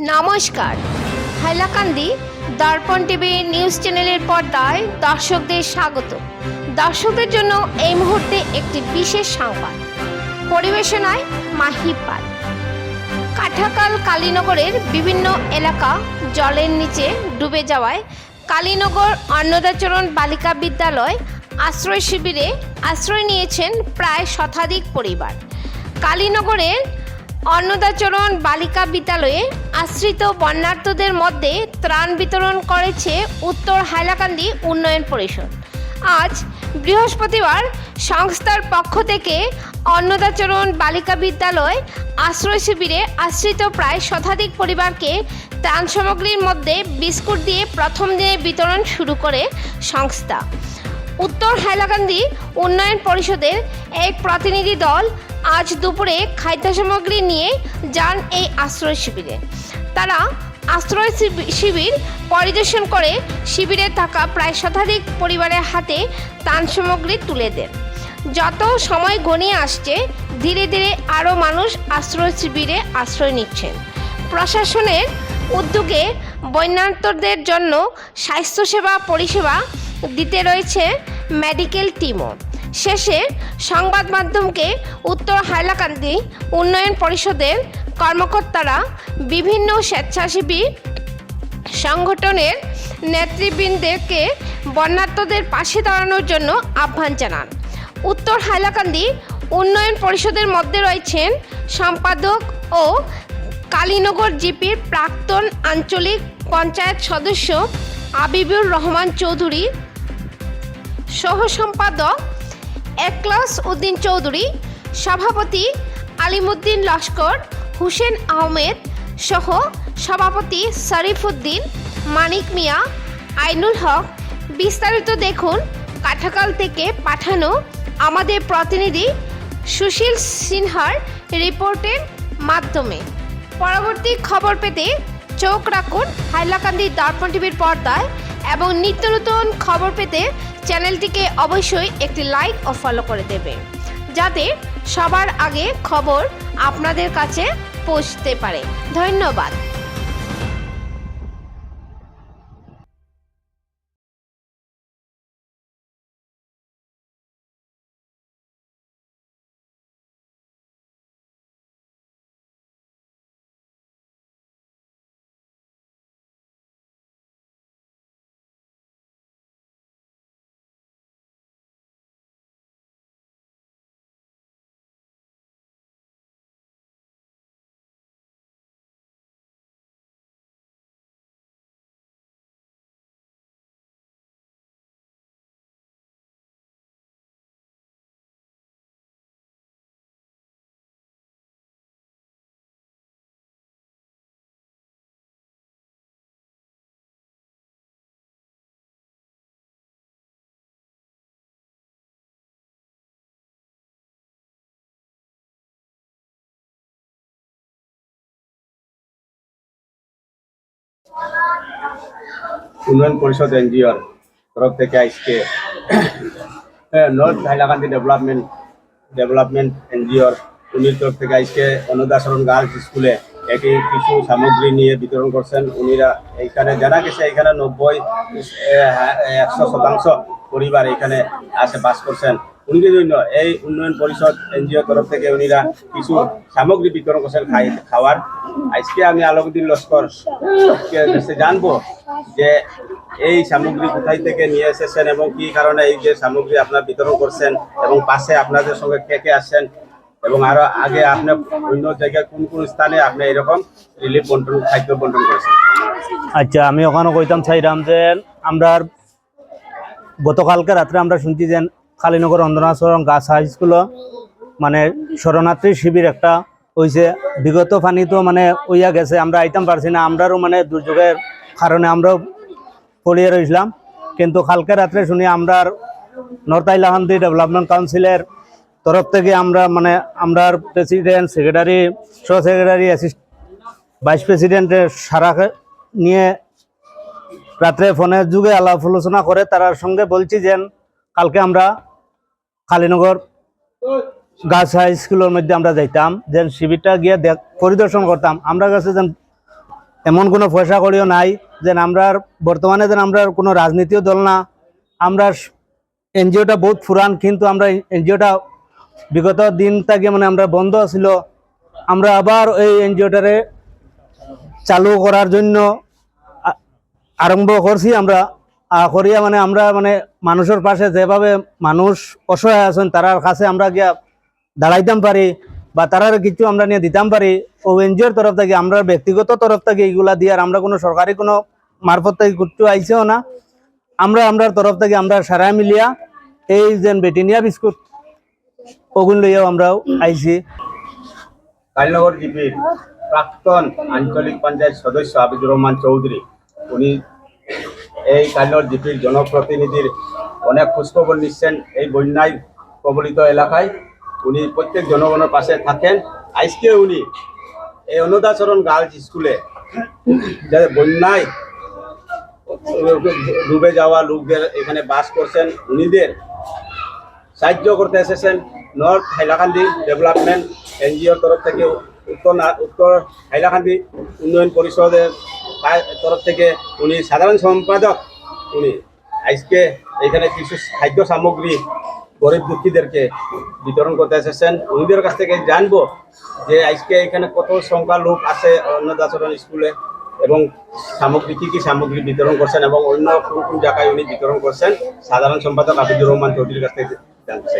নমস্কার। হাইলাকান্দি, দর্পণ TV news চ্যানেলের পর্দায় দর্শকদের স্বাগত। দর্শকদের জন্য এই মুহূর্তে একটি বিশেষ সংবাদ। পরিবেশনায় মাহি পাল। কাঠাকাল কালীনগরের বিভিন্ন এলাকা জলের নিচে ডুবে যাওয়ায় কালীনগর অন্নদাচরণ বালিকা বিদ্যালয় আশ্রয় শিবিরে আশ্রয় নিয়েছেন প্রায় শতাধিক পরিবার। কালীনগরের অন্নদাচরণ বালিকা বিদ্যালয়ে আশ্রিত বন্যার্থদের মধ্যে ত্রাণ বিতরণ করেছে উত্তর হাইলাকান্দি উন্নয়ন পরিষদ। আজ বৃহস্পতিবার সংস্থার পক্ষ থেকে অন্নদাচরণ বালিকা বিদ্যালয় আশ্রয় শিবিরে আশ্রিত প্রায় শতাধিক পরিবারকে ত্রাণ সামগ্রীর মধ্যে বিস্কুট দিয়ে প্রথম দিনে বিতরণ শুরু করে সংস্থা। উত্তর হাইলাকান্দি উন্নয়ন পরিষদের এক প্রতিনিধি দল আজ দুপুরে খাদ্য সামগ্রী নিয়ে যান এই আশ্রয় শিবিরে। তারা আশ্রয় শিবির পরিদর্শন করে শিবিরে থাকা প্রায় শতাধিক পরিবারের হাতে ত্রাণ সামগ্রী তুলে দেন। যত সময় গনিয়ে আসছে, ধীরে ধীরে আরও মানুষ আশ্রয় শিবিরে আশ্রয় নিচ্ছেন। প্রশাসনের উদ্যোগে বন্যার্থদের জন্য স্বাস্থ্যসেবা পরিষেবা দিতে রয়েছে মেডিকেল টিমও। শেষে সংবাদ মাধ্যমকে উত্তর হাইলাকান্দি উন্নয়ন পরিষদের কর্মকর্তারা বিভিন্ন স্বেচ্ছাসেবী সংগঠনের নেতৃবৃন্দকে বন্যার্থদের পাশে দাঁড়ানোর জন্য আহ্বান জানান। উত্তর হাইলাকান্দি উন্নয়ন পরিষদের মধ্যে রয়েছেন সম্পাদক ও কালীনগর জিপির প্রাক্তন আঞ্চলিক পঞ্চায়েত সদস্য আবিবুর রহমান চৌধুরী সহ সম্পাদক একলাস উদ্দিন চৌধুরী, সভাপতি আলিমুদ্দিন লস্কর, হুসেন আহমেদ সহ সভাপতি শরীফুদ্দিন, মানিক মিয়া, আইনুল হক। বিস্তারিত দেখুন কাঠাকাল থেকে পাঠানো আমাদের প্রতিনিধি সুশীল সিনহার রিপোর্টের মাধ্যমে। পরবর্তী খবর পেতে চোখ রাখুন হাইলাকান্দি দর্পণ টিভির পর্দায়। এবং নিত্য নতুন খবর পেতে চ্যানেলটিকে অবশ্যই একটি লাইক ও ফলো করে দেবে। যাতে সবার আগে খবর আপনাদের কাছে পৌঁছতে পারে। ধন্যবাদ। উন্নয়ন পরিষদ এনজিওর তরফ থেকে আজকে নর্থ হাইলাকান্দি ডেভেলপমেন্ট ডেভেলপমেন্ট এনজিওর উনির তরফ থেকে আজকে অনুদাসরণ গার্লস স্কুলে একটি কিছু সামগ্রী নিয়ে বিতরণ করছেন। উনিরা এইখানে, জানা গেছে এখানে নব্বই একশো শতাংশ পরিবার এখানে আসে বাস করছেন। উনিদের জন্য এই উন্নয়ন পরিষদ এনজিও তরফ থেকে উনিরা কিছু সামগ্রী বিতরণ করছেন খাই খাওয়ার আজকে আমি আলমদিন লস্কর জানব যে এই সামগ্রী কোথায় থেকে নিয়ে এসেছেন এবং কি কারণে এই যে সামগ্রী আপনার বিতরণ করছেন এবং পাশে আপনাদের সঙ্গে কে কে আসছেন এবং আরও আগে আপনি অন্য জায়গায় কোন কোন স্থানে আপনি এরকম রিলিফ বন্টন খাদ্য বন্টন করেছেন আচ্ছা আমি ওখানে কইতাম চাইলাম যে আমরা গতকালকে রাত্রে আমরা শুনছি যে কালীনগর অন্ধনাচরণ গাছ হাই স্কুল মানে শরণার্থী শিবির একটা হয়েছে বিগত পানি তো মানে ওইয়া গেছে, আমরা আইতাম পারছি না, আমরারও মানে দুর্যোগের কারণে আমরাও পড়িয়ে রয়েছিলাম কিন্তু কালকে রাত্রে শুনি আমরা নর্থ আইলাহান্দি ডেভেলপমেন্ট কাউন্সিলের তরফ থেকে আমরা মানে আমরা প্রেসিডেন্ট, সেক্রেটারি সহ সেক্রেটারি অ্যাসিস্ট, ভাইস প্রেসিডেন্টের সারা নিয়ে রাত্রে ফোনের যুগে আলাপ আলোচনা করে তার সঙ্গে বলছি যে কালকে আমরা কালীনগর গাছ হাই স্কুলের মধ্যে আমরা যাইতাম যে শিবিরটা গিয়ে পরিদর্শন করতাম। আমরা কাছে যেন এমন কোনো পয়সা করিও নাই যে আমরা বর্তমানে যেন আমরা কোনো রাজনীতিও দল না। আমরা এনজিওটা বহুত পুরান, কিন্তু আমরা এনজিওটা বিগত দিন থেকে মানে আমরা বন্ধ ছিল। আমরা আবার এই এনজিওটারে চালু করার জন্য আরম্ভ করছি। আমরা করিয়া মানে আমরা মানে মানুষের পাশে যেভাবে মানুষ অসহায় আছেন, তারার কাছে আমরা গিয়া দাঁড়াইতাম পারি বা তারার কিছু আমরা নিয়ে দিতাম পারি, ও এনজিওর তরফ থেকে, আমরা ব্যক্তিগত তরফ থেকে এইগুলা দিয়ে আর আমরা কোনো সরকারি কোনো মারফত থেকে কিছু আইছেও না। আমরা আমরার তরফ থেকে আমরা সারা মিলিয়া এই যে বেটিনিয়া বিস্কুট ওগুন লইয়াও আমরাও আইছি। কালীনগর জিপির প্রাক্তন আঞ্চলিক পঞ্চায়েত সদস্য আবিদুর রহমান চৌধুরী, উনি এই কালীনগর জিপির জনপ্রতিনিধির অনেক খোঁজখবর নিচ্ছেন এই বন্যায় কবলিত এলাকায়। উনি প্রত্যেক জনগণের পাশে থাকেন। আজকে উনি এই অনুদাচরণ গার্লস স্কুলে যে বন্যায় ডুবে যাওয়া লোকদের এখানে বাস করছেন, উনিদের সাহায্য করতে এসেছেন নর্থ হাইলাকান্দি ডেভেলপমেন্ট এনজিওর তরফ থেকে। উত্তর উত্তর হাইলাকান্দি উন্নয়ন পরিষদের তরফ থেকে উনি সাধারণ সম্পাদক, উনি আজকে এখানে কিছু খাদ্য সামগ্রী গরিব দুঃখীদেরকে বিতরণ করতে এসেছেন। উনিদের কাছ থেকে জানব যে আজকে এখানে কত সংখ্যা লোক আছে অন্নদাচরণ স্কুলে এবং সামগ্রী, কী কী সামগ্রী বিতরণ করছেন এবং অন্য কোন কোন জায়গায় উনি বিতরণ করছেন। সাধারণ সম্পাদক আবিদুর রহমান চৌধুরীর কাছ থেকে জানতে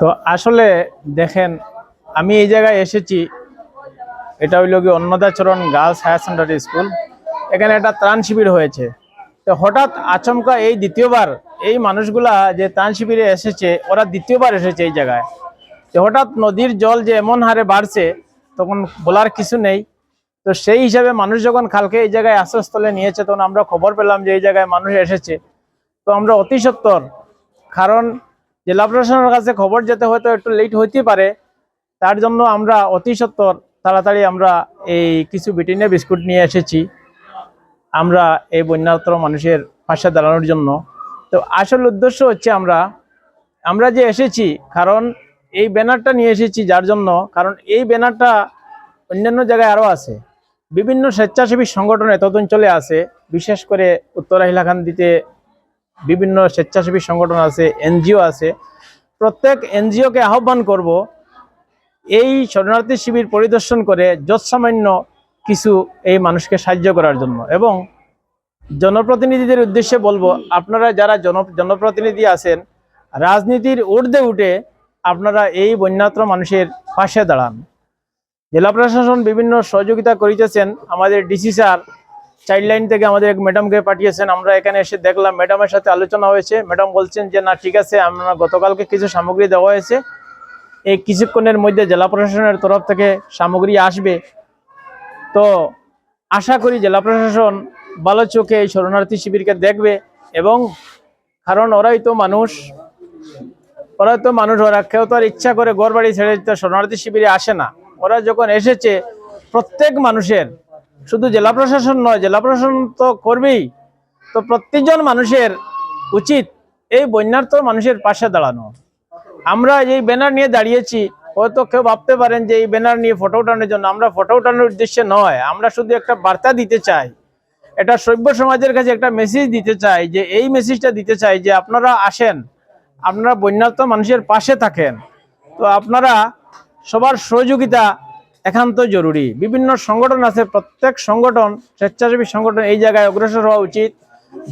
তো আসলে দেখেন, আমি এই জায়গায় এসেছি এটা হইল কি Annadacharan girls higher secondary school. এখানে একটা ত্রাণ শিবির হয়েছে। তো হঠাৎ আচমকা এই দ্বিতীয়বার এই মানুষগুলা যে ত্রাণ শিবিরে এসেছে, ওরা দ্বিতীয়বার এসেছে এই জায়গায়। তো হঠাৎ নদীর জল যে এমন হারে বাড়ছে, তখন বলার কিছু নেই। তো সেই হিসাবে মানুষ যখন কালকে এই জায়গায় আশ্রয়স্থলে নিয়েছে, তখন আমরা খবর পেলাম যে এই জায়গায় মানুষ এসেছে। তো আমরা অতি সত্বর, কারণ জেলা প্রশাসনের কাছে খবর যেতে হয়তো একটু লেট হইতে পারে। তার জন্য আমরা অতি সত্বর তাড়াতাড়ি আমরা এই কিছু ব্রিটেনিয়া বিস্কুট নিয়ে এসেছি। আমরা এই বন্যাত্র মানুষের পাশে দাঁড়ানোর জন্য। তো আসল উদ্দেশ্য হচ্ছে আমরা আমরা যে এসেছি, কারণ এই ব্যানারটা নিয়ে এসেছি যার জন্য, কারণ এই ব্যানারটা অন্যান্য জায়গায় আরও আছে। বিভিন্ন স্বেচ্ছাসেবী সংগঠন এত অঞ্চলে আছে, বিশেষ করে উত্তর হাইলাকান্দিতে বিভিন্ন স্বেচ্ছাসেবী সংগঠন আছে, এনজিও আছে। প্রত্যেক এনজিওকে আহ্বান করব এই শরণার্থী শিবির পরিদর্শন করে যৎসামান্য কিছু এই মানুষকে সাহায্য করার জন্য। এবং জনপ্রতিনিধিদের উদ্দেশ্যে বলব, আপনারা যারা জন, জনপ্রতিনিধি আছেন, রাজনীতির ঊর্ধ্বে উঠে আপনারা এই বন্যাত্র মানুষের পাশে দাঁড়ান। জেলা প্রশাসন বিভিন্ন সহযোগিতা করিতেছেন। আমাদের ডিসি স্যার চাইল্ড লাইন থেকে আমাদের এক ম্যাডামকে পাঠিয়েছেন। আমরা এখানে এসে দেখলাম, ম্যাডামের সাথে আলোচনা হয়েছে। ম্যাডাম বলছেন যে, না, ঠিক আছে, আমরা গতকালকে কিছু সামগ্রী দেওয়া হয়েছে। এই কিছুক্ষণের মধ্যে জেলা প্রশাসনের তরফ থেকে সামগ্রী আসবে। তো আশা করি জেলা প্রশাসন ভালো চোখে এই শরণার্থী শিবিরকে দেখবে এবং কারণ ওরাই তো মানুষ ওরা তো মানুষ, ওরা কেউ তো আর ইচ্ছা করে ঘর বাড়ি ছেড়ে তো শরণার্থী শিবিরে আসে না। ওরা যখন এসেছে, প্রত্যেক মানুষের, শুধু জেলা প্রশাসন নয়, জেলা প্রশাসন তো করবেই। তো প্রত্যেকজন মানুষের উচিত এই বন্যার্থ মানুষের পাশে দাঁড়ানো। আমরা এই ব্যানার নিয়ে দাঁড়িয়েছি, হয়তো কেউ ভাবতে পারেন যে এই ব্যানার নিয়ে ফটো উঠানোর জন্য। আমরা ফটো উঠানোর উদ্দেশ্যে নয়, আমরা শুধু একটা বার্তা দিতে চাই। এটা সভ্য সমাজের কাছে একটা মেসেজ দিতে চাই যে, এই মেসেজটা দিতে চাই যে, আপনারা আসেন, আপনারা বন্যার্থ মানুষের পাশে থাকেন। তো আপনারা সবার সহযোগিতা একান্ত জরুরি। বিভিন্ন সংগঠন আছে, প্রত্যেক সংগঠন, স্বেচ্ছাসেবী সংগঠন এই জায়গায় অগ্রসর হওয়া উচিত।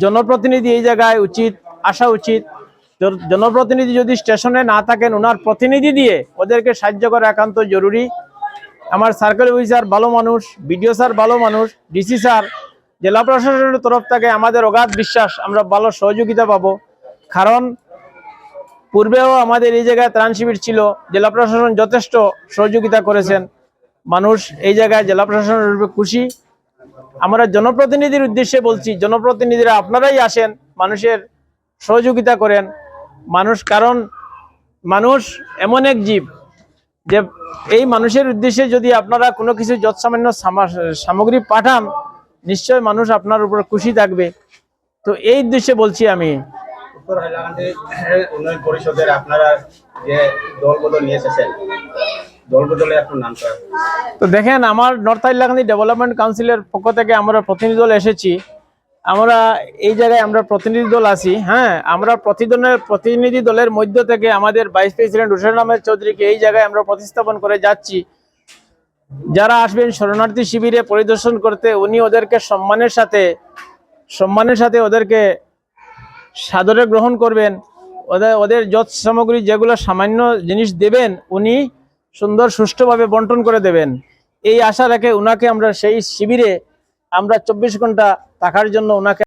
জনপ্রতিনিধি এই জায়গায় উচিত, আসা উচিত। জনপ্রতিনিধি যদি স্টেশনে না থাকেন ওনার প্রতিনিধি দিয়ে ওদেরকে সাহায্য করা একান্ত জরুরি। আমার সার্কেল অফিসার ভালো মানুষ বিডিও স্যার ভালো মানুষ ডিসি স্যার জেলা প্রশাসনের তরফ থেকে আমাদের অগাধ বিশ্বাস, আমরা ভালো সহযোগিতা পাবো। কারণ পূর্বেও আমাদের এই জায়গায় ত্রাণ শিবির ছিল, জেলা প্রশাসন যথেষ্ট সহযোগিতা করেছেন। মানুষ এই জায়গায় জেলা প্রশাসনের রূপে খুশি। আমরা জনপ্রতিনিধির উদ্দেশ্যে বলছি, জনপ্রতিনিধিরা আপনারাই আসেন, মানুষের সহযোগিতা করেন। মানুষ কারণ মানুষ এমন এক জীব যে এই মানুষের উদ্দেশ্যে যদি আপনারা কোনো কিছু যৎসামান্য সামা- সামগ্রী পাঠান নিশ্চয় মানুষ আপনার উপর খুশি থাকবে। তো এই উদ্দেশ্যে বলছি আমি। উত্তর হাইলাকান্দি উন্নয়ন পরিষদের আপনারা যে দলবদল নিয়ে এসেছেন দল বদলে একটু নাম তো দেখেন আমার নর্থ হাইলাকান্দি ডেভেলপমেন্ট কাউন্সিলের পক্ষ থেকে আমরা প্রতিনিধি দল এসেছি। আমরা এই জায়গায় আমরা প্রতিনিধি দল আছি হ্যাঁ? আমরা প্রতিদিনের প্রতিনিধি দলের মধ্য থেকে আমাদের ভাইস প্রেসিডেন্ট হুসেন আহমেদ চৌধুরীকে এই জায়গায় আমরা প্রতিস্থাপন করে যাচ্ছি। যারা আসবেন শরণার্থী শিবিরে পরিদর্শন করতে, উনি ওদেরকে সম্মানের সাথে সম্মানের সাথে ওদেরকে সাদরে গ্রহণ করবেন। ওদের ওদের যত সামগ্রী যেগুলো সামান্য জিনিস দেবেন, উনি সুন্দর সুষ্ঠুভাবে বন্টন করে দেবেন। এই আশা রেখে ওনাকে আমরা সেই শিবিরে আমরা চব্বিশ ঘণ্টা থাকার জন্য ওনাকে